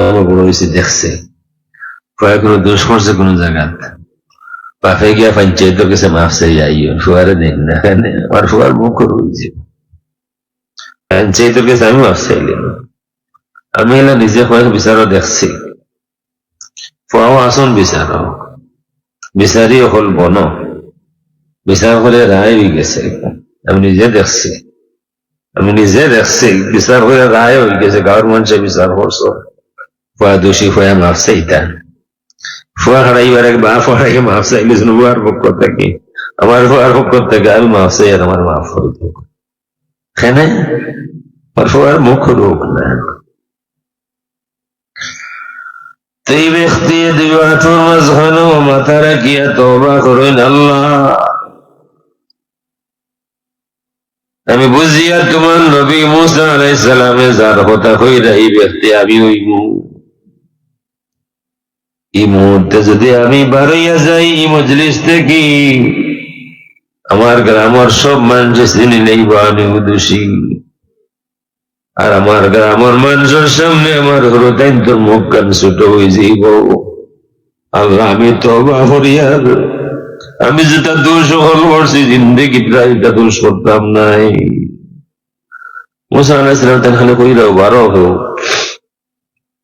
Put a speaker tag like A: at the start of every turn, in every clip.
A: হয়েছে, দেখছে। কয়েক কোনো দোষ করছে কোনো জায়গাত বাপে গিয়া পঞ্চায়েত কাছে মাফ চাই আইও ফুয়ারে দিন না আমার ফুয়ার মুখ রয়েছে পঞ্চায়েতের কাছে আমি মাফ চাইলাম আমি এলা নিজে কয়েক বিচারও দেখছি। ফুয়াও আসন বিচারক বিচারি হল বন। বিচার করে রায় হয়ে গেছে। আমি নিজে দেখছি। আমি নিজে দেখছি বিচার করে রায় হয়ে গেছে গাঁর মানুষে বিচার করছ ফুয়া দোষী ফুয়া মাফ চাইতা ফুয়া হারাইবার এক বা ফুয়াকে মাফ চাইলে ফুয়ার পক্ষ থেকে আমার ফুয়ার পক্ষ থেকে আমি মাফ চাই আর আমার মাফ করে দেব কেন আর ফুয়ার মুখ রোগ না এই ব্যক্তি দিবাঠুর মাঝখানে মাথা রাখিয়া তবা করেন আল্লাহ আমি বুঝিয়া তোমার নবী মুসা আলাইসালামে যার কথা হইরা এই ব্যক্তি আমি হইব এই মুহূর্তে যদি আমি বারইয়া যাই এই মজলিস থেকে, আমার গ্রামের সব মানুষ চিনি নেইব আমি দোষী আর আমার গ্রামের মানুষের সামনে আমার তোর মুখ কান ছোট হয়ে যাইব। আল্লাহ, আমি তো করিয়ার আমি যেটা দোষ হল করছি জিন্দগি প্রায় এটা দোষ করতাম নাই। মুসা আলাইসালাম তাহলে কইল বারো হোক,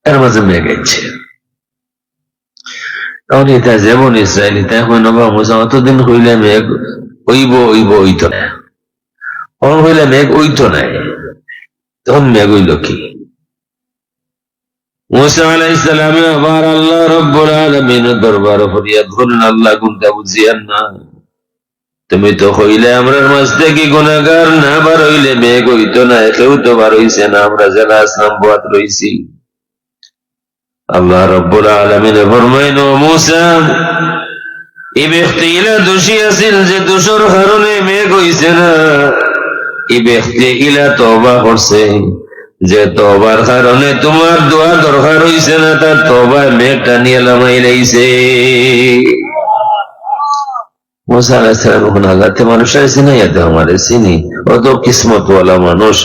A: এর মাঝে মেয়ে গেছে যেমন নবা অতদিন হইলে মেঘ না। হইলে মেঘ নাই। তখন মেঘ তুমি তো হইলে আমরা মাঝ থেকে গুণাগার না বার হইলে মেঘ হইতো না, কেউ তো বার হইছে না। আমরা যারা আসলাম বাদ রইছি। আল্লাহ রব্বুল আলমিন ফরমাইন মুসা এই ব্যক্তি ইলা দোষী আছিল যে দোষর কারণে মেঘ হইছে না। এই ব্যক্তি ইলা তবা করছে যে তবার কারণে তোমার দোয়া দরকার হইছে না, তার তবা মেঘ টানিয়ে লামাই লাইছে। মোসা আলাইসালাম এখন আল্লাহতে মানুষ আছে না ইয়াতে আমার চিনি। অত কিসমত মানুষ,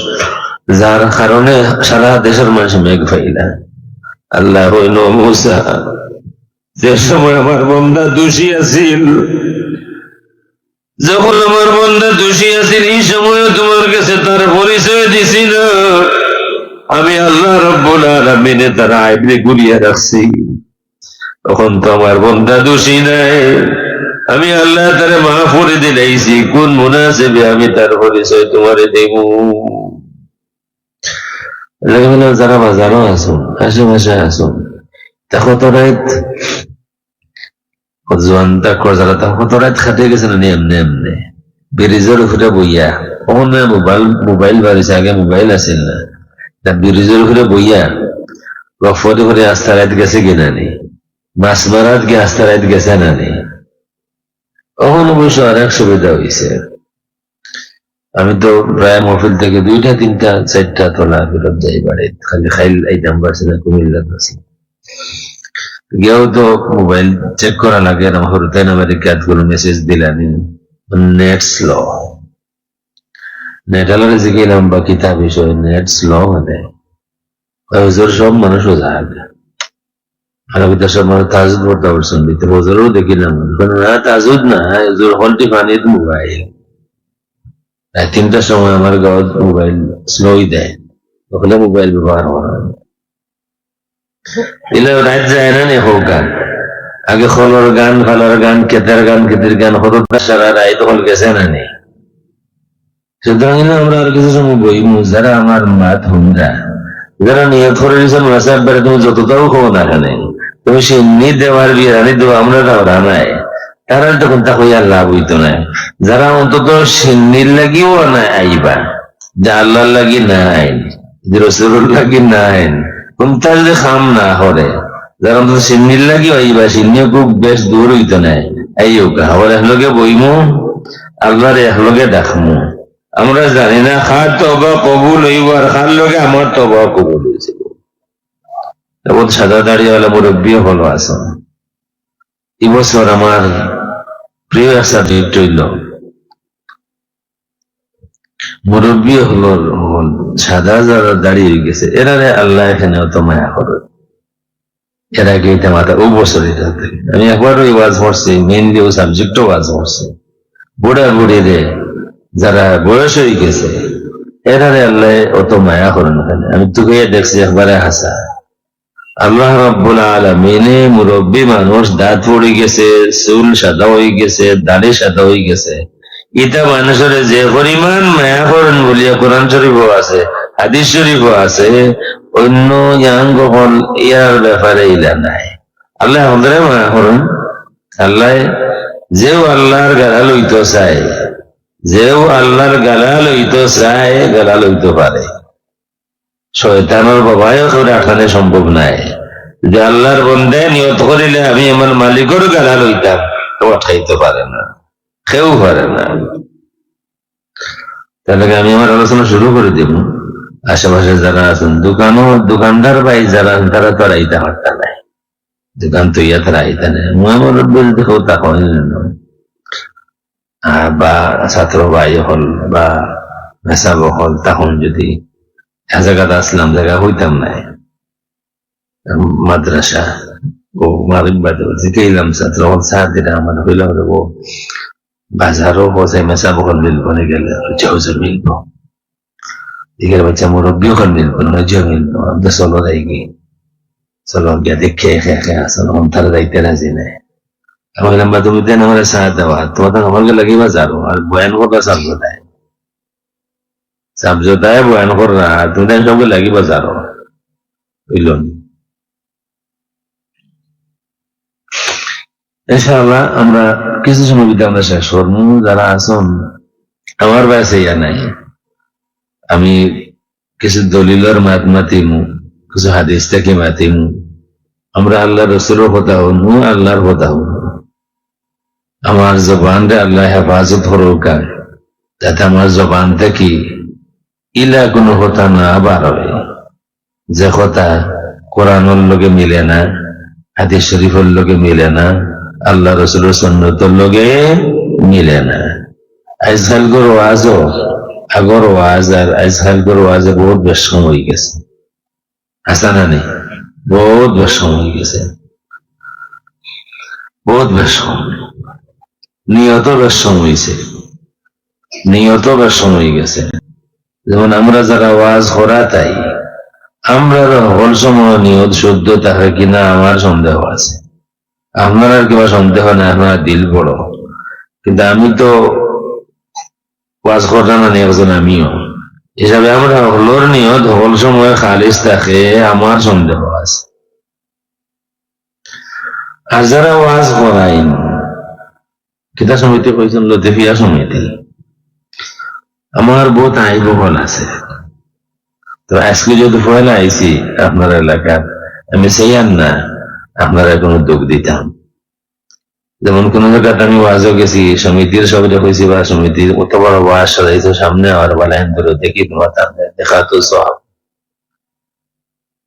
A: যার কারণে সারা দেশের মানুষ মেঘ পাইলা আল্লাহ হইল মুসা। যে সময় আমার বন্ধা দোষী আছিল, যখন আমার বন্ধা দোষী আছিল, এই সময় তোমার কাছে তার পরিচয় দিছি না। আমি আল্লাহ রব্বুল আলমিনে তার আইবরে গুলিয়ে রাখছি। তখন তো আমার বন্ধা দোষী নাই। আমি আল্লাহ তার মা করে দিলাইছি। কোন মনে মুনাসেবে আমি তার পরিচয় তোমারে দেব? যারা বাজারও আসুন আশেপাশে আসুন দেখো তো রাত জোয়ানটা করজারা তখন তো রাত খাটে গেছে না এমনি এমনি ব্রিজের উপরে বইয়া কখন মোবাইল মোবাইল বাড়িছে আগে মোবাইল আছিল না তা ব্রিজের উপরে বইয়া গফরে করে আস্তা রাত গেছে কিনা নেই মাছ মারাত গিয়ে আস্তা রাত গেছে না নেই কখন অবশ্য অনেক সুবিধা হয়েছে আমি তো প্রায় মহফিল থেকে দুইটা, তিনটা, চারটা তোলা ফেরত যাই বাড়ি। খালি খাইল আইতাম পারছি না কুমিল্লা গিয়েও তো মোবাইল চেক করা লাগে এরকম হরুতাই নামের ক্যাটগুলো মেসেজ দিলানি। নেট বা কিতাব বিষয় নেট স্লো মানে। হুজুর সব মানুষ ওজাহাগ আরবিতে সব মানুষ তাজুদ পড়তে পারছেন দিতে হুজুরও দেখিলাম না। তাজুদ না, হুজুর হলটি মোবাইল তিনটার সময় আমার গাঁত মোবাইল স্লোই দেয়। ওখানে মোবাইল ব্যবহার রাত যায় না নে, হোক গান। আগে গান ফালার গান, কেতার গান, কেতির গান সারা তখন গেছে না নেই সুতরাং আমরা আর কিছু সময় বইমু, যারা আমার হুমরা, যারা করে বেড়ে তুমি যতটাও খাব না এখানে তুমি সিন্নি দেওয়ার বিরানি দেবো আমরা রাও নাই। তারা তখন তা হইয়া লাভ হইতো না, যারা অন্তত সিন্নির লাগিও না আইবা, যে আল্লাহর লাগি না আইন লাগি না আইন কোনটা যদি খাম না হরে, যারা অন্তত সিন্নির লাগি আইবা, সিন্নিও খুব বেশ দূর হইতো না। আইও আবার একলগে বইমু, আল্লাহর একলগে ডাকমু। আমরা জানি না, খার তবা কবুল হইব আর খার লগে আমার তবা কবুল হয়েছিল সাদা দাঁড়িয়ে মুরব্বী হলো আছে এবছর আমার প্রিয় ডেট হইল মুরব্বী হলো হল সাদা যারা দাঁড়িয়ে গেছে। এরারে আল্লাহ এখানে অত মায়া করে। এর আগে এটা মাথা ও বছর। আমি একবার ওই ওয়াজ পড়ছি মেনলি ও সাবজেক্টও ওয়াজ পড়ছি। বুড়া বুড়ি যারা বয়স হয়ে গেছে এরারে আল্লাহ অত মায়া করেন আমি তোকে দেখছি একবারে হাসা। আল্লাহ রব্বুল আলমিনে মুরব্বী মানুষ দাঁত পড়ে গেছে, চুল সাদা হয়ে গেছে, দাড়ি সাদা হয়ে গেছে। ইটা মানুষের যে পরিমাণ মায়া করেন বলিয়া কোরআন শরীফও আছে, হাদিস শরীফও আছে, অন্য ইয়াঙ্গ হল ইয়ার ব্যাপারে ইলা নাই। আল্লাহ আমাদের মায়া করেন। আল্লাহ যেও আল্লাহর গালা লইতে চায়, যেও আল্লাহর গালা লইতে চায়, গালা লইতে পারে। শয়তানোর বাবায় করে আঠানে সম্ভব নাই। যদি আল্লাহর বন্ধে নিয়ত করিলে আমি আমার মালিকের গালা লইতাম তো উঠাইতে পারে না, কেউ পারে না। তাহলে আমি আমার আলোচনা শুরু করে দিব? আশেপাশে যারা আছেন, দোকানও, দোকানদার ভাই যারা তারা তো আর আইতে হারতা নাই। দোকান তো ইয়া তারা আইতে নাই। আমার কেউ তা হয় বা ছাত্র ভাই হল, বা মেসাব হল তখন যদি জায়গাতে আসলাম, জায়গা হইতাম নাই মাদ্রাসা, ও মারিক বাদে জিকাইলাম ছাত্র সাহায্যের আমার হইলাম রে ও বাজারও হোসে মেসা বহল মিলবো না গেলে জৌজর মিলবো দিকের বাচ্চা মুরব্বী ওখানে মিলবো না জিও মিলবো আমরা চলো যাই গিয়ে চলো গিয়া দেখে খেয়ে খেয়ে আসলো তারা যাইতে রাজি নাই। আমি বললাম, বা তুমি দেন আমার সাহায্য দেওয়া তোমার তো আমাকে লাগিয়ে বাজারো? আর বয়ান কথা সাবজো দেয় সাবজো দেয় বয়ান কর না তুমি সবকে লাগিয়ে বাজারো বুঝল ইনশাআল্লাহ আমরা কিছু সময় বিদ্যা আমরা শেষ করব যারা আসুন আমার বয়সে ইয়া নাই আমি কিছু দলিলের মাত মাতিমু কিছু হাদিস থেকে মাতিমু আমরা আল্লাহ রসুলের কথা হনু আল্লাহর কথা হনু আমার জবানটা আল্লাহ হেফাজত হরকা যাতে আমার জবান থেকে ইলা কোনো কথা না হয় যে কথা কোরআনের লগে মিলে না, হাদিস শরীফের লগে মিলে না, আল্লাহ রসুলের সন্ন্যতের লগে মিলে না। আজকাল গর ওয়াজও আগর ওয়াজ আর আজকাল গর ওয়াজে বহুত বেশ সময় গেছে। আসা না নেই? বহুত বেশ সময় গেছে। বহুত বেশ সময়। নিয়ত বেশ সময় নিয়ত বেশ সময় গেছে। যেমন আমরা যারা ওয়াজ করা তাই, আমরা হল সময় নিয়ত শুদ্ধ থাকে কিনা আমার সন্দেহ আছে। আপনার আর কিবা সন্দেহ নাই, আপনার দিল বড়। কিন্তু আমি তো ওয়াজ করতাম না একজন আমিও। হিসাবে আমরা হলোর নিয়ত, হল সময় খালিজ থাকে, আমার সন্দেহ আছে। আর যারা ওয়াজ করাইন, কিতা সমিতি কইছেন, লতিফিয়া সমিতি? আমার বহুত আইব হল আছে। তো আজকে যদি পয়লা আইছি আপনার এলাকার, আমি সেইয়ান না আপনারা কোনো দুঃখ দিতাম। যেমন কোন জায়গাতে আমি ওয়াজও গেছি, সমিতির সবাই হয়েছি বা সমিতির অত বড় ওয়াজ সাজাইছে সামনে আর বালাইন ধরে দেখি তোমার দেখা তো সব।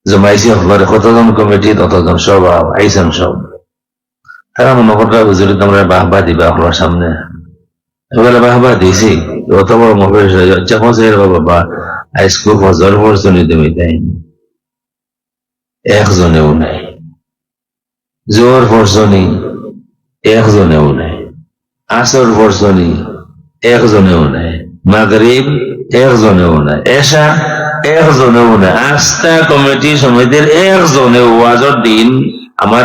A: জমাইছি হবার কতজন কমিটি, ততজন সব আইসেন সব? তারা মনে করতে, হুজুরি, তোমরা বাহবা দিবা, আপনার সামনে। এবারে বাহবা দিছি। অত বড় মহবেশ যখন সে বাবা আইসকু হজর পড়ছনি তুমি তাই? একজনেও নাই। জোর পড়ছনি একজনেও নাই। আসর পড়ছনি একজনেও নাই। মাগরিব একজনেও নাই। এসা একজনেও নাই। আস্থা কমিটি সমিতির একজনেও ওয়াজর দিন।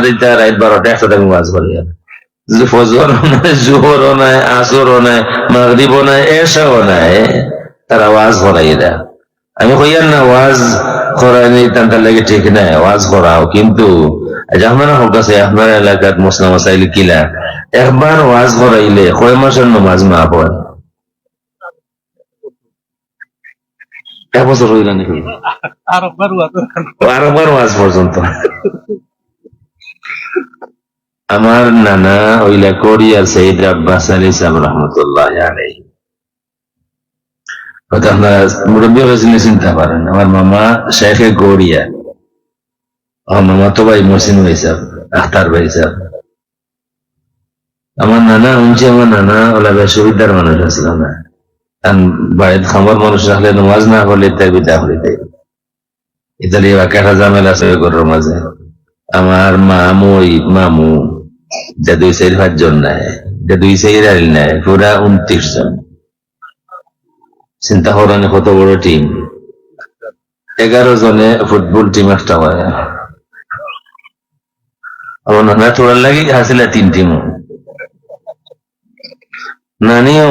A: এটা রাত বারোটা একশো টাকা ওয়াজ করি আর। যে ফজর নাই জোহরও নাই আসরও নাই মাগরিবও নাই এসাও নাই। তারা ওয়াজ করাই দেয় আমি কইয়ার না ওয়াজ করাইনি তার লাগে ঠিক নাই ওয়াজ করাও কিন্তু আপনারা হোক আছে আপনার এলাকাত মুসলাম মাসাইল কিলা একবার ওয়াজ করাইলে কয় মাসের নমাজ মা পড়ে? এক বছর হইল নাকি?
B: আরেকবার ওয়াজ
A: পর্যন্ত। আমার নানা ওইলা কোরিয়ার সঈদ আব্বাস আলী সাহেব রহমতুল্লাহ আলাই হয়তো আপনারা মুরব্বী চিন্তা আমার মামা শেখে আমার মামা তো ভাই ভাই সাহেব, আখতার ভাই সাহেব। আমার নানা উনছি আমার নানা ওলা সুবিধার মানুষ আসলো না বাড়িতে খামার মানুষ রাখলে নমাজ না হলে তাই বিদা হলে তাই ইতালি বা কেটা জামেলা আছে মাঝে। আমার মামুই, মামু যে দুই চার পাঁচজন নাই যে দুই চার নাই, পুরা উনত্রিশ জন। চিন্তা করেন কত বড় টিম এগারো জনে ফুটবল টিম একটা হয়। আমার লাগে আসলে তিন টিম নানিও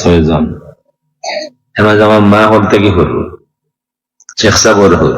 A: ছয়জন এবার আমার মা হল থেকে হল শেখ সাবর হল।